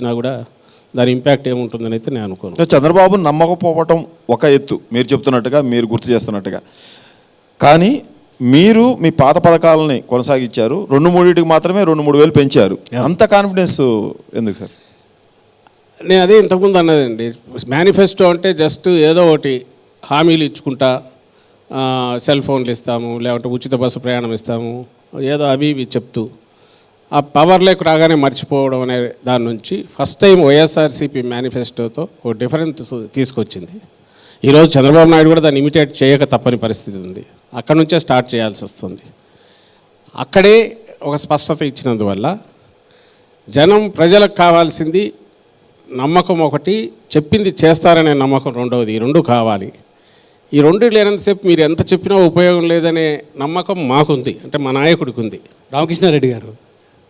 ఇచ్చినా కూడా దాని ఇంపాక్ట్ ఏముంటుందని అయితే నేను అనుకోను. సో చంద్రబాబు నమ్మకపోవటం ఒక ఎత్తు. మీరు చెప్తున్నట్టుగా మీరు గుర్తు చేస్తున్నట్టుగా. కానీ మీరు మీ పాత పథకాలని కొనసాగించారు. రెండు మూడింటికి మాత్రమే రెండు మూడు వేలు పెంచారు. అంత కాన్ఫిడెన్స్ ఎందుకు సార్? నేను అదే ఇంతకుముందు అన్నదండి. మేనిఫెస్టో అంటే జస్ట్ ఏదో ఒకటి హామీలు ఇచ్చుకుంటా సెల్ ఫోన్లు ఇస్తాము లేకుంటే ఉచిత బస్సు ప్రయాణం ఇస్తాము ఏదో అవి ఇవి చెప్తూ ఆ పవర్లోకి రాగానే మర్చిపోవడం అనే దాని నుంచి ఫస్ట్ టైం వైఎస్ఆర్సీపీ మేనిఫెస్టోతో ఒక డిఫరెంట్ తీసుకొచ్చింది. ఈరోజు చంద్రబాబు నాయుడు కూడా దాన్ని ఇమిటేట్ చేయక తప్పని పరిస్థితి ఉంది. అక్కడ నుంచే స్టార్ట్ చేయాల్సి వస్తుంది. అక్కడే ఒక స్పష్టత ఇచ్చినందువల్ల జనం ప్రజలకు కావాల్సింది నమ్మకం ఒకటి చెప్పింది చేస్తారనే నమ్మకం రెండవది. ఈ రెండు కావాలి. ఈ రెండు లేనంతసేపు మీరు ఎంత చెప్పినా ఉపయోగం లేదనే నమ్మకం మాకుంది. అంటే మా నాయకుడికి ఉంది రామకృష్ణారెడ్డి గారు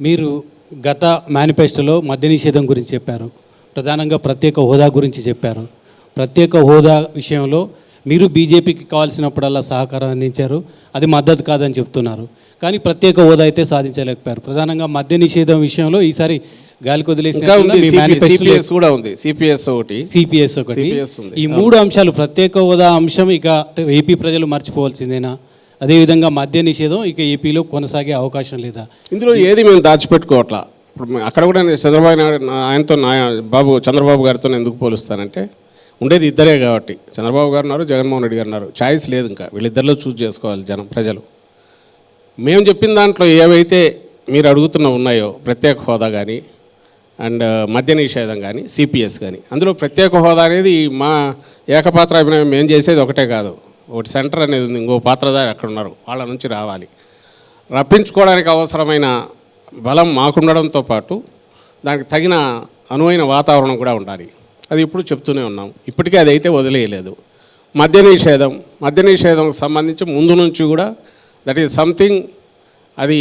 మీరు గత మేనిఫెస్టోలో మద్య నిషేధం గురించి చెప్పారు. ప్రధానంగా ప్రత్యేక హోదా గురించి చెప్పారు. ప్రత్యేక హోదా విషయంలో మీరు బీజేపీకి కావాల్సినప్పుడల్లా సహకారం అందించారు. అది మద్దతు కాదని చెప్తున్నారు. కానీ ప్రత్యేక హోదా అయితే సాధించలేకపోయారు. ప్రధానంగా మద్య నిషేధం విషయంలో ఈసారి వదిలేసి సిపిఎస్ కూడా ఉంది. సిపిఎస్ ఒకటి. సిపిఎస్ ఒకటి. ఈ మూడు అంశాలు ప్రత్యేక హోదా అంశం. ఇక ఏపీ ప్రజలు మర్చిపోవాల్సిందేనా? అదేవిధంగా మద్య నిషేధం ఇక ఏపీలో కొనసాగే అవకాశం లేదా? ఇందులో ఏది మేము దాచిపెట్టుకోవట్లా ఇప్పుడు అక్కడ కూడా నేను చంద్రబాబు నాయుడు ఆయనతో నా బాబు చంద్రబాబు గారితో ఎందుకు పోలుస్తానంటే ఉండేది ఇద్దరే కాబట్టి. చంద్రబాబు గారు ఉన్నారు జగన్మోహన్ రెడ్డి గారు ఉన్నారు. ఛాయిస్ లేదు ఇంకా. వీళ్ళిద్దరిలో చూస్ చేసుకోవాలి జనం ప్రజలు. మేము చెప్పిన దాంట్లో ఏవైతే మీరు అడుగుతున్న ఉన్నాయో ప్రత్యేక హోదా కానీ అండ్ మద్య నిషేధం కానీ సిపిఎస్ కానీ అందులో ప్రత్యేక హోదా అనేది మా ఏకపాత్ర అభినయం మేము చేసేది ఒకటే కాదు. ఒకటి సెంటర్ అనేది ఉంది ఇంకో పాత్రధారి అక్కడ ఉన్నారు వాళ్ళ నుంచి రావాలి. రప్పించుకోవడానికి అవసరమైన బలం మాకుండడంతో పాటు దానికి తగిన అనువైన వాతావరణం కూడా ఉండాలి. అది ఇప్పుడు చెప్తూనే ఉన్నాం. ఇప్పటికీ అది అయితే వదిలేయలేదు. మద్య నిషేధం మద్య నిషేధం సంబంధించి ముందు నుంచి కూడా దట్ ఈజ్ సంథింగ్ అది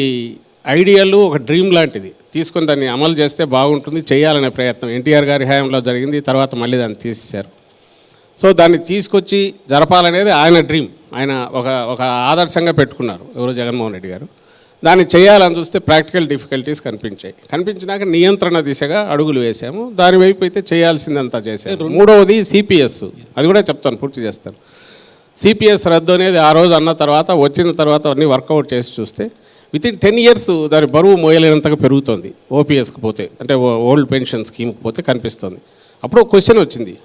ఐడియల్ ఒక డ్రీమ్ లాంటిది. తీసుకొని దాన్ని అమలు చేస్తే బాగుంటుంది చేయాలనే ప్రయత్నం. ఎన్టీఆర్ గారి హయాంలో జరిగింది తర్వాత మళ్ళీ దాన్ని తీసేశారు. సో దాన్ని తీసుకొచ్చి జరపాలనేది ఆయన డ్రీమ్. ఆయన ఒక ఒక ఆదర్శంగా పెట్టుకున్నారు ఎవరు జగన్మోహన్ రెడ్డి గారు. దాన్ని చేయాలని చూస్తే ప్రాక్టికల్ డిఫికల్టీస్ కనిపించాయి. కనిపించినాక నియంత్రణ దిశగా అడుగులు వేసాము దాని వైపు అయితే చేయాల్సిందంతా చేశారు. మూడవది సిపిఎస్. అది కూడా చెప్తాను పూర్తి చేస్తాను. సిపిఎస్ రద్దు అనేది ఆ రోజు అన్న తర్వాత వచ్చిన తర్వాత అన్ని వర్కౌట్ చేసి చూస్తే విత్ ఇన్ టెన్ ఇయర్స్ దాని బరువు మోయలేనంతగా పెరుగుతోంది. ఓపీఎస్కి పోతే అంటే ఓల్డ్ పెన్షన్ స్కీమ్కి పోతే కనిపిస్తుంది. అప్పుడు ఒక క్వశ్చన్ వచ్చింది.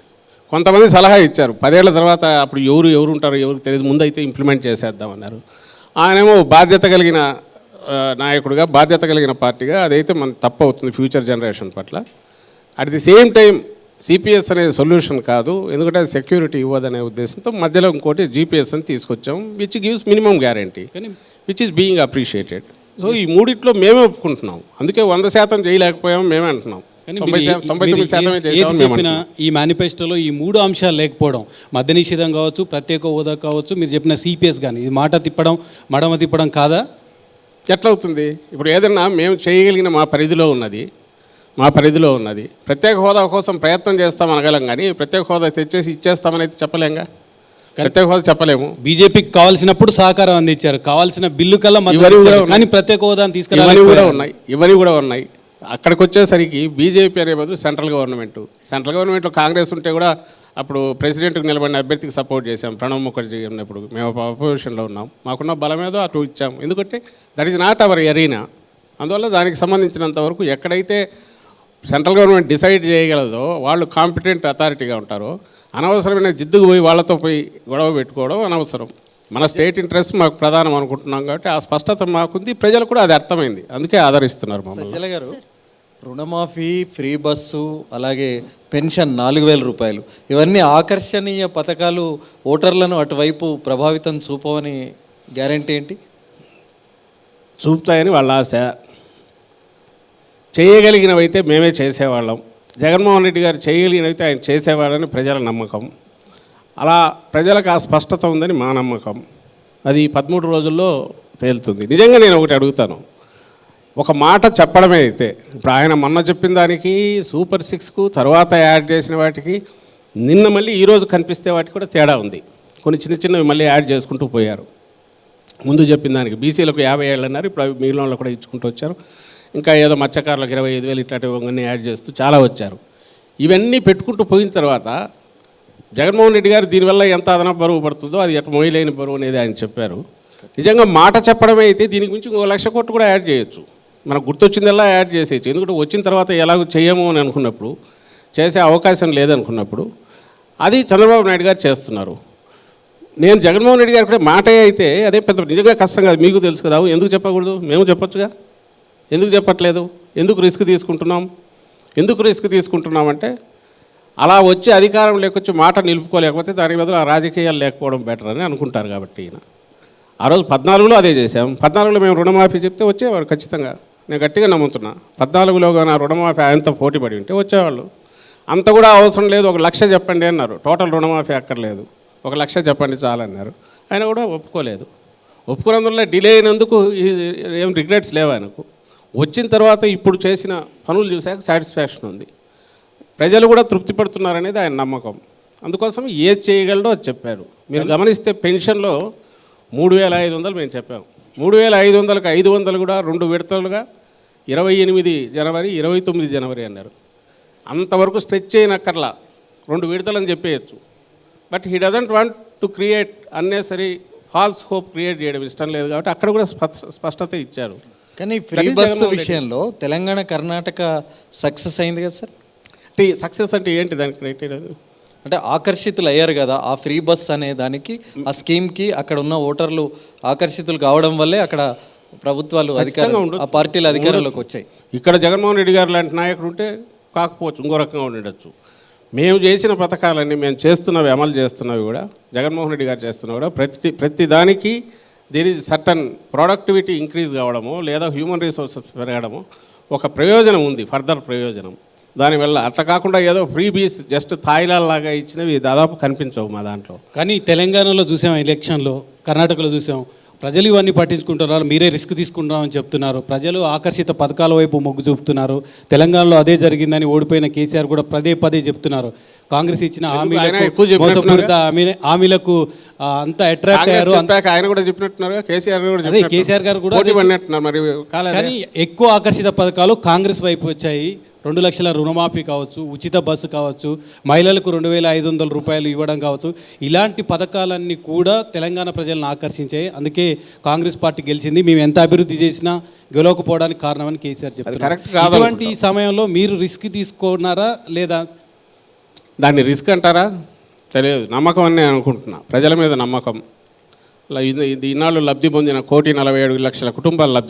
కొంతమంది సలహా ఇచ్చారు. పదేళ్ళ తర్వాత అప్పుడు ఎవరు ఎవరు ఉంటారో ఎవరు తెలియదు. ముందైతే ఇంప్లిమెంట్ చేసేద్దామన్నారు ఆయనేమో బాధ్యత కలిగిన నాయకుడిగా బాధ్యత కలిగిన పార్టీగా. అదైతే మన తప్పు అవుతుంది ఫ్యూచర్ జనరేషన్ పట్ల. At the same time CPS అనేది సొల్యూషన్ కాదు. ఎందుకంటే అది సెక్యూరిటీ ఇవ్వదనే ఉద్దేశంతో మధ్యలో ఇంకోటి జీపీఎస్ అని తీసుకొచ్చాం విచ్ గివ్స్ మినిమం గ్యారంటీ కానీ which is being appreciated so ఈ మూడిట్లో మేమే ఒప్పుకుంటున్నాం. అందుకే వంద శాతం చేయలేకపోయాం మేమే అంటున్నాం. చెప్పినా. ఈ మేనిఫెస్టోలో ఈ మూడు అంశాలు లేకపోవడం మద్య నిషేధం కావచ్చు ప్రత్యేక హోదా కావచ్చు మీరు చెప్పిన సిపిఎస్ కానీ ఇది మాట తిప్పడం మడమ తిప్పడం కాదా? ఎట్లా అవుతుంది? ఇప్పుడు ఏదన్నా మేము చేయగలిగిన మా పరిధిలో ఉన్నది మా పరిధిలో ఉన్నది ప్రత్యేక హోదా కోసం ప్రయత్నం చేస్తాం అనగలం కానీ ప్రత్యేక హోదా తెచ్చేసి ఇచ్చేస్తామని అయితే చెప్పలేంగా? ప్రత్యేక హోదా చెప్పలేము. బీజేపీకి కావాల్సినప్పుడు సహకారం అందించారు కావాల్సిన బిల్లు కల్లా. కానీ ప్రత్యేక హోదాను ఇవన్నీ కూడా ఉన్నాయి. ఇవన్నీ కూడా ఉన్నాయి. అక్కడికి వచ్చేసరికి బీజేపీ అనే బదులు సెంట్రల్ గవర్నమెంట్. సెంట్రల్ గవర్నమెంట్లో కాంగ్రెస్ ఉంటే కూడా అప్పుడు ప్రెసిడెంట్కి నిలబడిన అభ్యర్థికి సపోర్ట్ చేశాం. ప్రణబ్ ముఖర్జీ ఉన్నప్పుడు మేము అపోజిషన్లో ఉన్నాం. మాకున్న బలం ఏదో అటు ఇచ్చాం. ఎందుకంటే that is not our arena అందువల్ల దానికి సంబంధించినంత వరకు ఎక్కడైతే సెంట్రల్ గవర్నమెంట్ డిసైడ్ చేయగలదో వాళ్ళు కాంపిటెంట్ అథారిటీగా ఉంటారో అనవసరమైన జిద్దుకు పోయి వాళ్ళతో పోయి గొడవ పెట్టుకోవడం అనవసరం. మన స్టేట్ ఇంట్రెస్ట్ మాకు ప్రధానం అనుకుంటున్నాం కాబట్టి ఆ స్పష్టత మాకుంది. ప్రజలు కూడా అది అర్థమైంది. అందుకే ఆదరిస్తున్నారు మమ్మల్ని. గారు రుణమాఫీ ఫ్రీ బస్సు అలాగే పెన్షన్ నాలుగు వేల రూపాయలు. ఇవన్నీ ఆకర్షణీయ పథకాలు ఓటర్లను అటువైపు ప్రభావితం చూపవని గ్యారంటీ ఏంటి? చూపుతాయని వాళ్ళ ఆశ. చేయగలిగినవైతే మేమే చేసేవాళ్ళం. జగన్మోహన్ రెడ్డి గారు చేయగలిగినవైతే ఆయన చేసేవాళ్ళని ప్రజల నమ్మకం. అలా ప్రజలకు ఆ స్పష్టత ఉందని మా నమ్మకం. అది పదమూడు రోజుల్లో తేలుతుంది. నిజంగా నేను ఒకటి అడుగుతాను. ఒక మాట చెప్పడమే అయితే ఇప్పుడు ఆయన మొన్న చెప్పిన దానికి సూపర్ సిక్స్కు తర్వాత యాడ్ చేసిన వాటికి నిన్న మళ్ళీ ఈరోజు కనిపిస్తే వాటికి కూడా తేడా ఉంది. కొన్ని చిన్న చిన్నవి మళ్ళీ యాడ్ చేసుకుంటూ పోయారు. ముందు చెప్పిన దానికి బీసీలకు యాభై ఏళ్ళు అన్నారు ఇప్పుడు అవి మిగిలిన వాళ్ళు కూడా ఇచ్చుకుంటూ వచ్చారు. ఇంకా ఏదో మత్స్యకారులకు ఇరవై ఐదు వేలు ఇట్లాంటివి యాడ్ చేస్తూ చాలా వచ్చారు. ఇవన్నీ పెట్టుకుంటూ పోయిన తర్వాత జగన్మోహన్ రెడ్డి గారు దీనివల్ల ఎంత అదనపు బరువు పడుతుందో అది ఎట్లా మోయలేని బరువు అనేది ఆయన చెప్పారు. నిజంగా మాట చెప్పడమే అయితే దీని గురించి ఇంకో లక్ష కోట్లు కూడా యాడ్ చేయొచ్చు. మనకు గుర్తొచ్చిందల్లా యాడ్ చేసేయచ్చు. ఎందుకంటే వచ్చిన తర్వాత ఎలాగో చేయము అని అనుకున్నప్పుడు చేసే అవకాశం లేదనుకున్నప్పుడు అది చంద్రబాబు నాయుడు గారు చేస్తున్నారు. నేను జగన్మోహన్ రెడ్డి గారు కూడా మాటే అయితే అదే పెద్ద నిజంగా కష్టం కాదు. మీకు తెలుసు కదా ఎందుకు చెప్పకూడదు? మేము చెప్పొచ్చుగా? ఎందుకు చెప్పట్లేదు? ఎందుకు రిస్క్ తీసుకుంటున్నాం? ఎందుకు రిస్క్ తీసుకుంటున్నామంటే అలా వచ్చి అధికారం లేకొచ్చి మాట నిలుపుకోలేకపోతే దాని బదులు ఆ రాజకీయాలు లేకపోవడం బెటర్ అని అనుకుంటారు కాబట్టి ఈయన. ఆ రోజు పద్నాలుగులో అదే చేశాం. పద్నాలుగులో మేము రుణమాఫీ చెప్తే వచ్చేవాడు ఖచ్చితంగా. నేను గట్టిగా నమ్ముతున్నా. పద్నాలుగులో కానీ ఆ రుణమాఫీ ఆయనతో పోటీ పడి ఉంటే వచ్చేవాళ్ళు. అంత కూడా అవసరం లేదు ఒక లక్ష చెప్పండి అన్నారు. టోటల్ రుణమాఫీ అక్కర్లేదు. ఒక లక్ష చెప్పండి చాలన్నారు ఆయన కూడా ఒప్పుకోలేదు. ఒప్పుకున్నందువల్ల డిలే అయినందుకు ఏం రిగ్రెట్స్ లేవు ఆయనకు. వచ్చిన తర్వాత ఇప్పుడు చేసిన పనులు చూశాక సాటిస్ఫాక్షన్ ఉంది. ప్రజలు కూడా తృప్తి పడుతున్నారనేది ఆయన నమ్మకం. అందుకోసం ఏది చేయగలడో అది చెప్పారు. మీరు గమనిస్తే పెన్షన్లో మూడు వేల ఐదు వందలు మేము చెప్పాము మూడు వేల ఐదు వందలకు ఐదు వందలు కూడా రెండు విడతలుగా ఇరవై ఎనిమిది జనవరి ఇరవై తొమ్మిది జనవరి అన్నారు. అంతవరకు స్ట్రెచ్ చేయనక్కర్లా. రెండు విడతలని చెప్పేయచ్చు. But he doesn't want to create unnecessary false hope create చేయడం ఇష్టం లేదు కాబట్టి అక్కడ కూడా స్పష్ట- స్పష్టత ఇచ్చారు. కానీ ఫ్రీ బస్సు రెడ్డి. విషయంలో తెలంగాణ కర్ణాటక సక్సెస్ అయింది కదా సార్? అంటే సక్సెస్ అంటే ఏంటి దాని క్రైటీరియా అంటే ఆకర్షితులు అయ్యారు కదా ఆ ఫ్రీ బస్ అనే దానికి ఆ స్కీమ్కి అక్కడ ఉన్న ఓటర్లు ఆకర్షితులు కావడం వల్లే అక్కడ ప్రభుత్వాలు అధికారం ఉండొచ్చు. ఆ పార్టీలు అధికారంలోకి వచ్చాయి. ఇక్కడ జగన్మోహన్ రెడ్డి గారు లాంటి నాయకుడు ఉంటే కాకపోవచ్చు ఇంకో రకంగా ఉండొచ్చు. మేము చేసిన పథకాలన్నీ మేము చేస్తున్నవి అమలు చేస్తున్నవి కూడా జగన్మోహన్ రెడ్డి గారు చేస్తున్నవి కూడా ప్రతి ప్రతి దానికి there is certain productivity increase కావడము లేదా హ్యూమన్ రిసోర్సెస్ పెరగడము ఒక ప్రయోజనం ఉంది ఫర్దర్ ప్రయోజనం. దానివల్ల అట్లా కాకుండా ఏదో ఫ్రీ బీస్ జస్ట్ లాగా ఇచ్చినవి దాదాపు కనిపించవు మా దాంట్లో. కానీ తెలంగాణలో చూసాం ఎలక్షన్లో కర్ణాటకలో చూసాం. ప్రజలు ఇవన్నీ పట్టించుకుంటున్నారు మీరే రిస్క్ తీసుకుంటున్నామని చెప్తున్నారు. ప్రజలు ఆకర్షిత పథకాల వైపు మొగ్గు చూపుతున్నారు. తెలంగాణలో అదే జరిగిందని ఓడిపోయిన కేసీఆర్ కూడా పదే పదే చెప్తున్నారు. కాంగ్రెస్ ఇచ్చిన హామీలకు అంతా అట్రాక్ట్ అయ్యారు. ఆయన కూడా చెప్పినట్టున్నారు కేసీఆర్ గారు కూడా. కేసీఆర్ గారు కూడా మరి కానీ ఎక్కువ ఆకర్షిత పథకాలు కాంగ్రెస్ వైపు వచ్చాయి. రెండు లక్షల రుణమాఫీ కావచ్చు ఉచిత బస్సు కావచ్చు మహిళలకు రెండు వేల ఐదు వందల రూపాయలు ఇవ్వడం కావచ్చు. ఇలాంటి పథకాలన్నీ కూడా తెలంగాణ ప్రజలను ఆకర్షించాయి. అందుకే కాంగ్రెస్ పార్టీ గెలిచింది. మేము ఎంత అభివృద్ధి చేసినా గెలవకపోవడానికి కారణమని కేసీఆర్ చెప్తారు ఇటువంటి సమయంలో మీరు రిస్క్ తీసుకున్నారా లేదా? దాన్ని రిస్క్ అంటారా? తెలియదు. నమ్మకం అని నేను అనుకుంటున్నా. ప్రజల మీద నమ్మకం. ఇది ఇన్నాళ్ళు లబ్ధి పొందిన కోటి నలభై ఏడు లక్షల కుటుంబాలు లబ్ధి